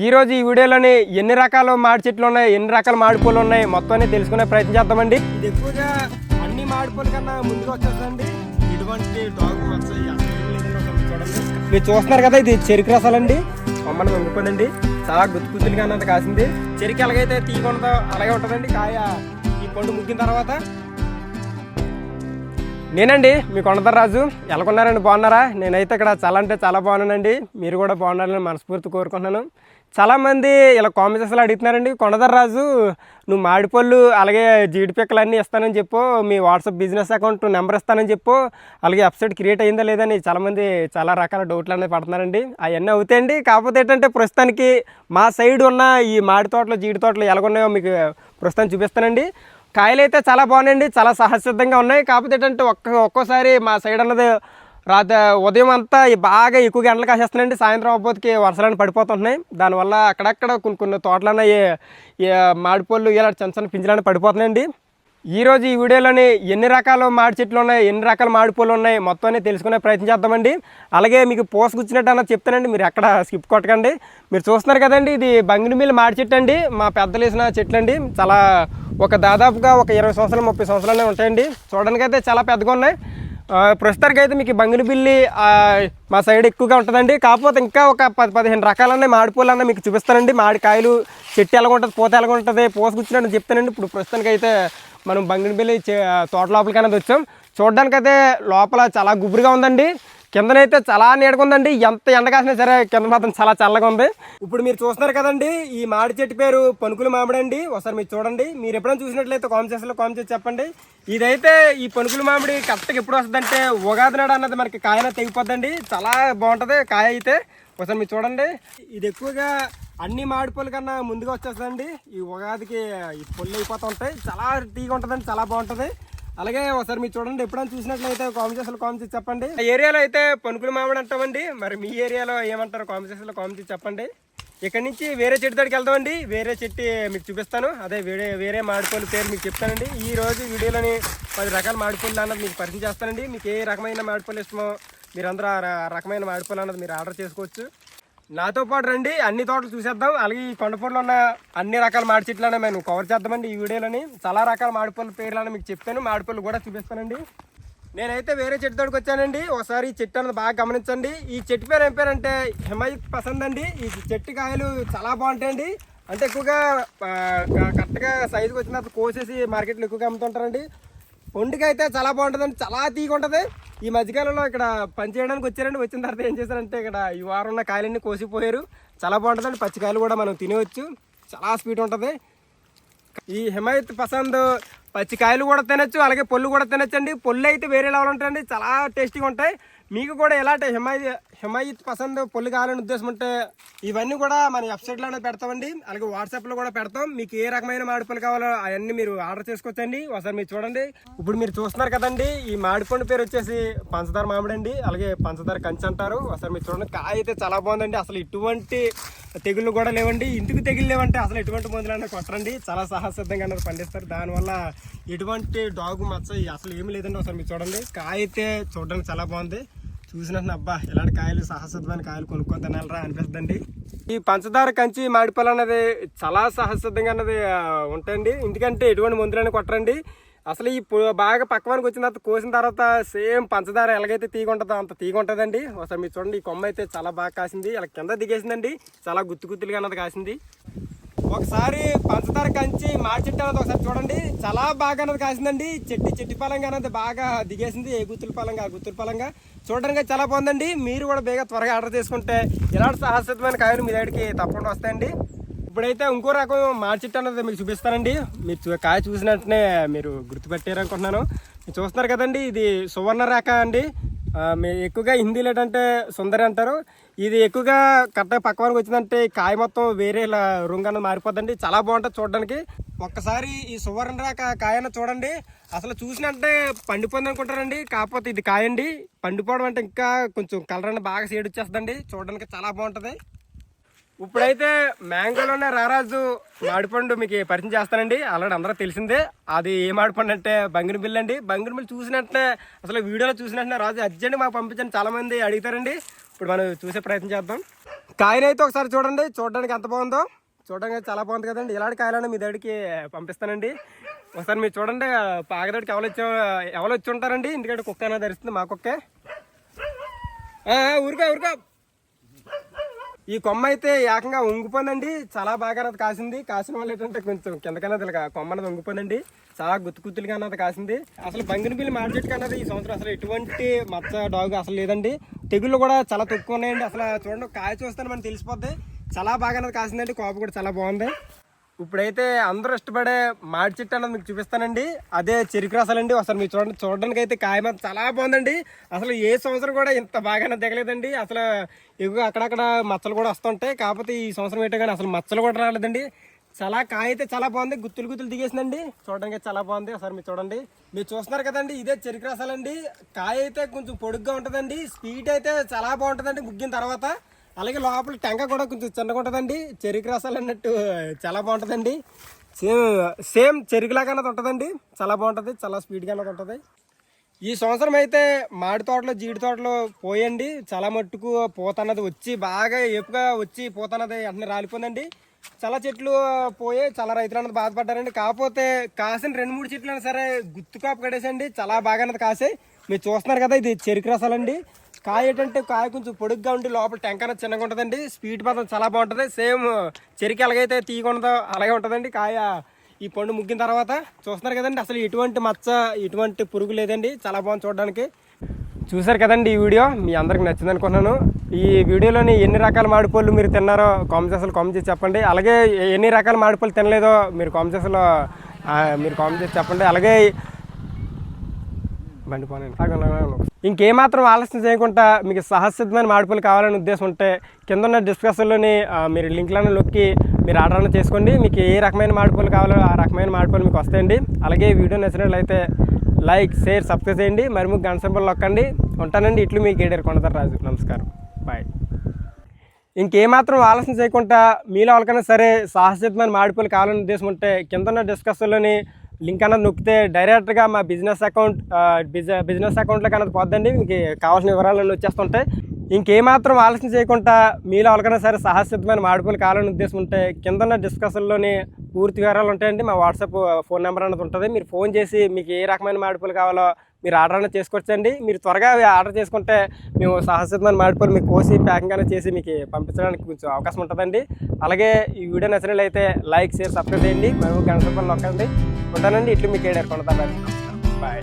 ఈరోజు ఈ వీడియోలోని ఎన్ని రకాల మామిడి చెట్లు ఉన్నాయి ఎన్ని రకాల మామిడి పూలు ఉన్నాయి మొత్తం అన్ని తెలుసుకునే ప్రయత్నం చేద్దామండి. ఇది ఎక్కువగా అన్ని మామిడి పూల కన్నా ముందుగా వచ్చేస్తుందండి. ఇటువంటి డాగ్ మీరు చూస్తున్నారు కదా ఇది చెరుకు రసాలండి. అమ్మని వండుకోనండి చాలా గుత్తు గుత్తులుగా అన్నంత కాసింది. చెరుకు ఎలాగైతే ఉండదో అలాగే ఉంటుందండి. కాయ ఈ పండు ముగ్గిన తర్వాత. నేనండి మీ కొండదర్రాజు ఎలాగున్నారండి బాగున్నారా? నేనైతే ఇక్కడ చాలా అంటే చాలా బాగున్నానండి. మీరు కూడా బాగున్నారని మనస్ఫూర్తి కోరుకుంటున్నాను. చాలామంది ఇలా కామెంట్స్లో అడుగుతున్నారండి. కొండదర్రాజు నువ్వు మాడిపళ్ళు అలాగే జీడిపిక్కలు అన్నీ ఇస్తానని చెప్పు మీ వాట్సాప్ బిజినెస్ అకౌంట్ నెంబర్ ఇస్తానని చెప్పు అలాగే వెబ్సైట్ క్రియేట్ అయిందా లేదని చాలామంది చాలా రకాల డౌట్లు అనేది పడుతున్నారండి. అవన్నీ అవుతాయండి. కాకపోతే ఏంటంటే ప్రస్తుతానికి మా సైడ్ ఉన్న ఈ మాడి తోటలు జీడి తోటలు ఎలాగున్నాయో మీకు ప్రస్తుతం చూపిస్తానండి. కాయలు అయితే చాలా బాగున్నాయండి. చాలా సహజసిద్ధంగా ఉన్నాయి. కాకపోతే ఏంటంటే ఒక్క ఒక్కోసారి మా సైడ్ అన్నది రాత్రి ఉదయం అంతా బాగా ఎక్కువ గంటలు కాసేస్తున్నాయండి. సాయంత్రం అవ్వబోతుకి వర్షాలను పడిపోతున్నాయి దానివల్ల అక్కడక్కడ కొన్ని కొన్ని తోటలన్న మాడిపళ్ళు ఇలా చిన్న చిన్న పింజలన్నీ పడిపోతున్నాయండి. ఈరోజు ఈ వీడియోలోని ఎన్ని రకాల మాడి చెట్లు ఉన్నాయి ఎన్ని రకాల మామిడి పూలు ఉన్నాయి మొత్తం అన్ని తెలుసుకునే ప్రయత్నం చేద్దామండి. అలాగే మీకు పోసుకొచ్చినట్టు అన్నది చెప్తానండి మీరు ఎక్కడ స్కిప్ కొట్టకండి. మీరు చూస్తున్నారు కదండి ఇది బంగినమిల్లి మాడి చెట్టు అండి. మా పెద్దలు వేసిన చెట్లు అండి. చాలా ఒక దాదాపుగా ఒక ఇరవై సంవత్సరాలు ముప్పై సంవత్సరాలు ఉంటాయండి. చూడడానికి అయితే చాలా పెద్దగా ఉన్నాయి. ప్రస్తుతానికి అయితే మీకు బంగినబిల్లి మా సైడ్ ఎక్కువగా ఉంటుందండి. కాకపోతే ఇంకా ఒక పది పదిహేను రకాలన్న మామిడి అన్న మీకు చూపిస్తానండి. మాడికాయలు చెట్టు ఎలా ఉంటుంది పూత ఎలా ఉంటుంది పోసుకొచ్చినట్టు చెప్తానండి. ఇప్పుడు ప్రస్తుతానికి అయితే మనం బంగినబిల్లి తోట లోపలికి అనేది వచ్చాం. చూడడానికి అయితే లోపల చాలా గుబురుగా ఉందండి. కిందనైతే చాలా నీడగా ఉందండి ఎంత ఎండ కాసినా సరే కింద మాత్రం చాలా చల్లగా ఉంది ఇప్పుడు మీరు చూస్తున్నారు కదండి ఈ మామిడి చెట్టు పేరు పనుకుల మామిడి అండి. ఒకసారి మీరు చూడండి. మీరు ఎప్పుడైనా చూసినట్లయితే కామెంట్ చేసిన కామెంట్ చేసి చెప్పండి. ఇదైతే ఈ పనుకుల మామిడి కరెక్ట్గా ఎప్పుడు వస్తుందంటే ఉగాది నాడు అన్నది మనకి కాయన తెగిపోద్దండి. చాలా బాగుంటుంది కాయ అయితే. ఒకసారి మీరు చూడండి. ఇది ఎక్కువగా అన్ని మామిడి పళ్ళు కన్నా ముందుగా వచ్చేస్తుందండి. ఈ ఉగాదికి ఈ పళ్ళు అయిపోతూ ఉంటాయి. చాలా తీగా ఉంటుందండి చాలా బాగుంటుంది. అలాగే ఒకసారి మీరు చూడండి ఎప్పుడైనా చూసినట్లయితే కామెంట్ చేసి కామెంట్ చేసి చెప్పండి. ఆ ఏరియాలో అయితే పనుకులు మామిడి అంటామండి. మరి మీ ఏరియాలో ఏమంటారు కామెంట్ చేసి కామెంట్ చేసి చెప్పండి. ఇక్కడ నుంచి వేరే చెట్టు దగ్గరికి వెళ్దామండి. వేరే చెట్టు మీకు చూపిస్తాను. అదే వేరే వేరే మామిడిపళ్ళు పేరు మీకు చెప్తానండి. ఈ రోజు వీడియోలోని పది రకాల మాడిపూలు అన్నది మీకు పరిచయం చేస్తానండి. మీకు ఏ రకమైన మాడిపూలు ఇష్టమో మీరందరూ ఆ రకమైన మాడిపూలు అన్నది మీరు ఆర్డర్ చేసుకోవచ్చు. నాతో పాటు రండి అన్ని తోటలు చూసేద్దాం. అలాగే ఈ కొండపూడిలో ఉన్న అన్ని రకాల మాడి చెట్లను మేము కవర్ చేద్దామండి ఈ వీడియోలోని. చాలా రకాల మామిడిపళ్ళ పేర్లను మీకు చెప్తాను. మామిడిపళ్ళు కూడా చూపిస్తానండి. నేనైతే వేరే చెట్టు తోడికి వచ్చానండి. ఒకసారి ఈ చెట్టు అన్నది బాగా గమనించండి. ఈ చెట్టు పేరు ఏం పేరు అంటే పసంద్ అండి. ఈ చెట్టు కాయలు చాలా బాగుంటాయండి. అంటే ఎక్కువగా కరెక్ట్గా సైజుకి వచ్చిన తర్వాత కోసేసి మార్కెట్లో ఎక్కువగా అమ్ముతుంటారండి. వండుక అయితే చాలా బాగుంటుందండి. చాలా తీగ ఉంటుంది ఈ మధ్యకాలంలో ఇక్కడ పని చేయడానికి వచ్చారండి. వచ్చిన తర్వాత ఏం చేశారంటే ఇక్కడ ఈ వారం ఉన్న కాయలన్నీ కోసిపోయారు. చాలా బాగుంటుందండి. పచ్చికాయలు కూడా మనం తినవచ్చు. చాలా స్వీట్ ఉంటుంది. ఈ హిమాయత్ పసంద్ పచ్చికాయలు కూడా తినచ్చు. అలాగే పొల్లు కూడా తినచ్చండి. పొల్లు అయితే వేరే లెవెల్ ఉంటాయండి. చాలా టేస్టీగా ఉంటాయి మీకు కూడా ఎలాంటి హిమాయ హిమాయిత్ పసంద్ పొల్లు కావాలని ఉద్దేశం ఉంటే ఇవన్నీ కూడా మన వెబ్సైట్లోనే పెడతామండి. అలాగే వాట్సాప్లో కూడా పెడతాం. మీకు ఏ రకమైన మామిడిపళ్ళు కావాలో అవన్నీ మీరు ఆర్డర్ చేసుకోవచ్చండి. ఒకసారి మీరు చూడండి. ఇప్పుడు మీరు చూస్తున్నారు కదండి ఈ మామిడిపండు పేరు వచ్చేసి పంచదార మామిడి అండి. అలాగే పంచదార కంచి అంటారు. ఒకసారి మీరు చూడండి. కాయ అయితే చాలా బాగుందండి. అసలు ఇటువంటి తెగుళ్ళు కూడా లేవండి. ఇంటికి తెగులు లేవంటే అసలు ఎటువంటి మందులు అనేది కొట్టరండి. చాలా సాహసిద్ధంగా అన్నారు పండిస్తారు. దానివల్ల ఎటువంటి డాగు మచ్చ అసలు ఏమి లేదండి. ఒకసారి మీరు చూడండి. కాయ అయితే చూడడానికి చాలా బాగుంది. చూసినట్టు అబ్బా ఇలాంటి కాయలు సహసిద్ధమైన కాయలు కొనుక్కొని తినాలరా అనిపిస్తుందండి. ఈ పంచదార కంచి మాడిపళ్ళు అన్నది చాలా సహసిద్ధంగా అన్నది ఉంటాయండి. ఎందుకంటే ఎటువంటి మందులన్నీ కొట్టరండి. అసలు ఈ బాగా పక్కవానికి వచ్చిన తర్వాత కోసిన తర్వాత సేమ్ పంచదార ఎలాగైతే తీగ ఉంటుందో అంత తీగ ఉంటుందండి ఒకసారి మీరు చూడండి ఈ కొమ్మ అయితే చాలా బాగా కాసింది. ఇలా కింద దిగేసిందండి. చాలా గుత్తు గుత్తులుగా అన్నది కాసింది. ఒకసారి పంచదార కంచి మాడి చెట్టు ఒకసారి చూడండి. చాలా బాగా అన్నది కాసిందండి. చెట్టి చెట్టు పలంగా అన్నది బాగా దిగేసింది. ఏ గుత్తుల పలంగా ఆ గుత్తుల పలంగా. చూడడానికి చాలా బాగుందండి. మీరు కూడా బేగా త్వరగా ఆర్డర్ చేసుకుంటే ఇలాంటి సాహసితమైన కాయలు మీ దగ్గరికి తప్పకుండా వస్తాయండి. ఇప్పుడైతే ఇంకో రకం మాడి అన్నది మీకు చూపిస్తానండి. మీరు చూ- కాయ చూసినట్టునే మీరు గుర్తుపెట్టారు అనుకుంటున్నాను మీరు చూస్తున్నారు కదండి ఇది సువర్ణ రేఖ అండి. ఎక్కువగా హిందీలో ఏంటంటే సుందరి అంటారు. ఇది ఎక్కువగా కరెక్ట్గా పక్కవానికి వచ్చిందంటే కాయ మొత్తం వేరే రుంగన్న మారిపోద్దండి. చాలా బాగుంటుంది చూడడానికి. ఒక్కసారి ఈ సువర్ణ కాయన చూడండి. అసలు చూసినంటే పండిపోయింది అనుకుంటారండి. కాకపోతే ఇది కాయండి. పండిపోవడం అంటే ఇంకా కొంచెం కలర్ అనేది బాగా షేడ్ వచ్చేస్తుందండి. చూడడానికి చాలా బాగుంటుంది. ఇప్పుడైతే మ్యాంగోలోనే రారాజు మాడిపండు మీకు పరిచయం చేస్తానండి. ఆల్రెడీ అందరూ తెలిసిందే. అది ఏ మాడిపండు అంటే బంగిన బిల్లు అండి. బంగిన బిల్లు చూసినట్టే అసలు వీడియోలో చూసినట్టే రాజు అర్జెంట్ మాకు పంపించండి. చాలామంది అడుగుతారండి. ఇప్పుడు మనం చూసే ప్రయత్నం చేద్దాం. కాయనైతే ఒకసారి చూడండి. చూడడానికి ఎంత బాగుందో. చూడడానికి చాలా బాగుంది కదండి. ఇలాంటి కాయలను మీ దగ్గరికి పంపిస్తానండి. ఒకసారి మీరు చూడండి. పాగదడికి ఎవరు వచ్చి ఎవరు వచ్చి ఉంటారండి? ఎందుకంటే కుక్క అయినా ధరిస్తుంది మా కుక్కే. ఆ, ఆ, ఈ కొమ్మ అయితే ఏకంగా ఉంగిపోనండి చాలా బాగా అన్నది కాసింది. కాసిన వాళ్ళు ఏంటంటే కొంచెం కిందకన్నది ఇలా కొమ్మ అన్నది ఉంగిపోనండి చాలా గుత్తు గుత్తులుగా అన్నది కాసింది. అసలు బంగినపల్లి మాడి చెట్టుకి అన్నది ఈ సంవత్సరం అసలు ఎటువంటి మచ్చ డాగు అసలు లేదండి. తెగుళ్ళు కూడా చాలా తక్కువ ఉన్నాయండి. అసలు చూడండి కాయ చూస్తాను మనకి తెలిసిపోద్ది. చాలా బాగా అన్నది కాసిందండి. కాపు కూడా చాలా బాగుంది. ఇప్పుడైతే అందరూ ఇష్టపడే మాడి చెట్టు అన్నది మీకు చూపిస్తానండి. అదే చెరుకు రసాలండి. అసలు మీరు చూడండి చూడడానికి అయితే కాయ మాత్రం చాలా బాగుందండి. అసలు ఏ సంవత్సరం కూడా ఇంత బాగానే దిగలేదండి. అసలు ఎక్కువ అక్కడక్కడ మచ్చలు కూడా వస్తుంటాయి. కాకపోతే ఈ సంవత్సరం ఏంటో కానీ అసలు మచ్చలు కూడా రాలేదండి. చాలా కాయ అయితే చాలా బాగుంది. గుత్తులు గుత్తులు దిగేసిందండి. చూడడానికి అయితే చాలా బాగుంది. ఒకసారి మీరు చూడండి. మీరు చూస్తున్నారు కదండి ఇదే చెరుకు రసాలండి. కాయ అయితే కొంచెం పొడుగ్గా ఉంటుందండి. స్పీడ్ అయితే చాలా బాగుంటుందండి ముగ్గిన తర్వాత. అలాగే లోపల టెంక కూడా కొంచెం చిన్నగా ఉంటుందండి. చెరుకు రసాలు అన్నట్టు చాలా బాగుంటుందండి. సేమ్ సేమ్ చెరుకులాగా అన్నది ఉంటుందండి. చాలా బాగుంటుంది చాలా స్పీడ్గానే ఉంటుంది. ఈ సంవత్సరం అయితే మాడి తోటలో జీడి తోటలో పోయండి. చాలా మట్టుకు పూత అన్నది వచ్చి బాగా ఏపుగా వచ్చి పూత అన్నది వెంటనే రాలిపోయిందండి. చాలా చెట్లు పోయి చాలా రైతులు అన్నది బాధపడ్డారండి. కాకపోతే కాసిన రెండు మూడు చెట్లు అయినా సరే గుత్తు కాపు కడేసండి చాలా బాగా అన్నది కాసాయి. మీరు చూస్తున్నారు కదా ఇది చెరుకు రసాలండి. కాయ ఏంటంటే కాయ కొంచెం పొడుగ్గా ఉండి లోపల టెంక చిన్నగా ఉంటుందండి. స్వీట్ మాత్రం చాలా బాగుంటుంది. సేమ్ చెరికి ఎలాగైతే తీయకుండా అలాగే ఉంటుందండి కాయ. ఈ పండు ముగ్గిన తర్వాత చూస్తున్నారు కదండి అసలు ఎటువంటి మచ్చ ఎటువంటి పురుగు లేదండి. చాలా బాగుంది చూడడానికి. చూసారు కదండి ఈ వీడియో? మీ అందరికి నచ్చింది అనుకున్నాను ఈ వీడియోలోని ఎన్ని రకాల మాడిపళ్ళు మీరు తిన్నారో కామెంట్స్ అసలు కామెంట్ చేసి చెప్పండి. అలాగే ఎన్ని రకాల మాడిపళ్ళు తినలేదో మీరు కామెంట్ అసలు మీరు కామెంట్ చేసి చెప్పండి. అలాగే బండిపోనండి ఇంకేమాత్రం ఆలస్యం చేయకుండా మీకు సహసిద్ధమైన మాడిపూలు కావాలని ఉద్దేశం ఉంటే కింద ఉన్న డిస్క్రిప్షన్లోని మీరు లింక్లను నొక్కి మీరు ఆర్డర్ చేసుకోండి. మీకు ఏ రకమైన మాడిపూలు కావాలో ఆ రకమైన మాడిపూలు మీకు వస్తాయండి. అలాగే వీడియో నచ్చినట్లయితే లైక్ షేర్ సబ్స్క్రైబ్ చేయండి. మరి మీకు గంట సింబల్ నొక్కండి ఉంటానండి. ఇట్లు మీకు ఏడారు కొండతారు రాజు. నమస్కారం. బాయ్. ఇంకేమాత్రం ఆలస్యం చేయకుండా మీలో వాళ్ళకైనా సరే సాహసితమైన మాడిపూలు కావాలని ఉద్దేశం ఉంటే కింద ఉన్న డిస్కషన్లోని లింక్ అన్నది నొక్కితే డైరెక్ట్గా మా బిజినెస్ అకౌంట్ బిజినెస్ అకౌంట్లోకి అన్నది పోద్దండి. మీకు కావాల్సిన వివరాలన్నీ వచ్చేస్తుంటాయి. ఇంకేమాత్రం ఆలోచన చేయకుండా మీలో ఎవరికైనా సరే సాహసితమైన మాడిపళ్ళు కావాలని ఉద్దేశం ఉంటే కిందన్న డిస్కషన్లోని పూర్తి వివరాలు ఉంటాయండి. మా వాట్సాప్ ఫోన్ నెంబర్ అన్నది ఉంటుంది. మీరు ఫోన్ చేసి మీకు ఏ రకమైన మాడిపోలు కావాలో మీరు ఆర్డర్ అనేది చేసుకోవచ్చండి. మీరు త్వరగా ఆర్డర్ చేసుకుంటే మేము సహసిద్ధమైన మాడిపోలు మీకు కోసి ప్యాకింగ్ అనేది చేసి మీకు పంపించడానికి కొంచెం అవకాశం ఉంటుందండి. అలాగే ఈ వీడియో నచ్చినట్లయితే లైక్ షేర్ సబ్స్క్రైబ్ చేయండి. మేము గంట రూపాయలు నొక్కండి. ఉంటానండి. ఇట్లు మీకు ఏడారు కొంటాను బాయ్.